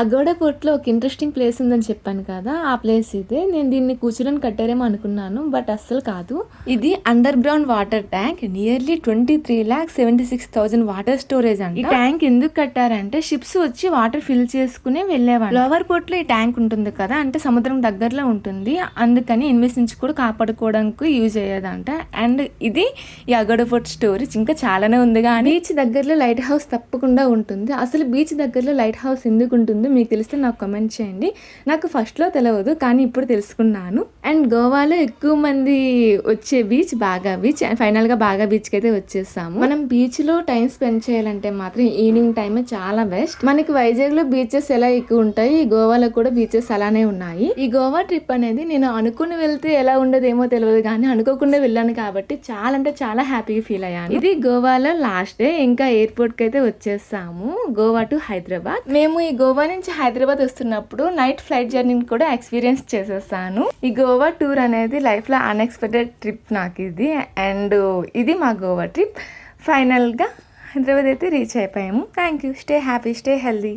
అగోడ పోర్ట్లో ఒక interesting place ఉందని చెప్పాను కదా ఆ ప్లేస్ ఇదే. నేను దీన్ని కూర్చుని కట్టారేమో అనుకున్నాను బట్ అస్సలు కాదు. ఇది under ground water tank nearly twenty three lakh seventy six thousand water storage అంట. ఈ ట్యాంక్ ఎందుకు కట్టారంటే షిప్స్ వచ్చి వాటర్ ఫిల్ చేసుకుని వెళ్ళేవాళ్ళు. లోవర్ పోర్ట్లో ఈ ట్యాంక్ ఉంటుంది కదా అంటే సముద్రం దగ్గరలో ఉంటుంది. అందుకని ఇన్వెస్ట్ నుంచి కూడా కాపాడుకోవడానికి యూజ్ అయ్యేదంట. అండ్ ఇది ఈ అగోడ పోర్ట్ స్టోరీ ఇంకా చాలానే ఉంది కానీ బీచ్ దగ్గరలో లైట్ హౌస్ తప్పకుండా ఉంటుంది. అసలు బీచ్ దగ్గరలో లైట్ హౌస్ ఎందుకు ఉంటుందో? మీకు తెలిస్తే నాకు కమెంట్ చేయండి. నాకు ఫస్ట్లో తెలియదు కానీ ఇప్పుడు తెలుసుకున్నాను. అండ్ గోవాలో ఎక్కువ మంది వచ్చే బీచ్ బాగా బీచ్ అండ్ ఫైనల్గా బాగా బీచ్కి అయితే వచ్చేసాము. మనం బీచ్లో టైం స్పెండ్ చేయాలంటే మాత్రం ఈవినింగ్ టైం చాలా బెస్ట్ మనకి వైజాగ్లో బీచెస్ ఎలా ఎక్కువ ఉంటాయి ఈ గోవాలో కూడా బీచెస్ అలానే ఉన్నాయి. ఈ గోవా ట్రిప్ అనేది నేను అనుకుని వెళ్తే ఎలా ఉండదేమో తెలియదు కానీ అనుకోకుండా వెళ్ళాను కాబట్టి చాలా అంటే చాలా హ్యాపీగా ఫీల్ అయ్యాను. ఇది గోవాలో లాస్ట్ డే ఇంకా ఎయిర్పోర్ట్కి అయితే వచ్చేసాము గోవా టు హైదరాబాద్. మేము ఈ గోవా నుంచి హైదరాబాద్ వస్తున్నప్పుడు నైట్ ఫ్లైట్ జర్నీని కూడా ఎక్స్పీరియన్స్ చేసేసాను. ఈ గోవా టూర్ అనేది లైఫ్లో అన్ఎక్స్పెక్టెడ్ ట్రిప్ నాకు ఇది. అండ్ ఇది మా గోవా ట్రిప్ ఫైనల్గా హైదరాబాద్ అయితే రీచ్ అయిపోయాము. Thank you stay happy stay healthy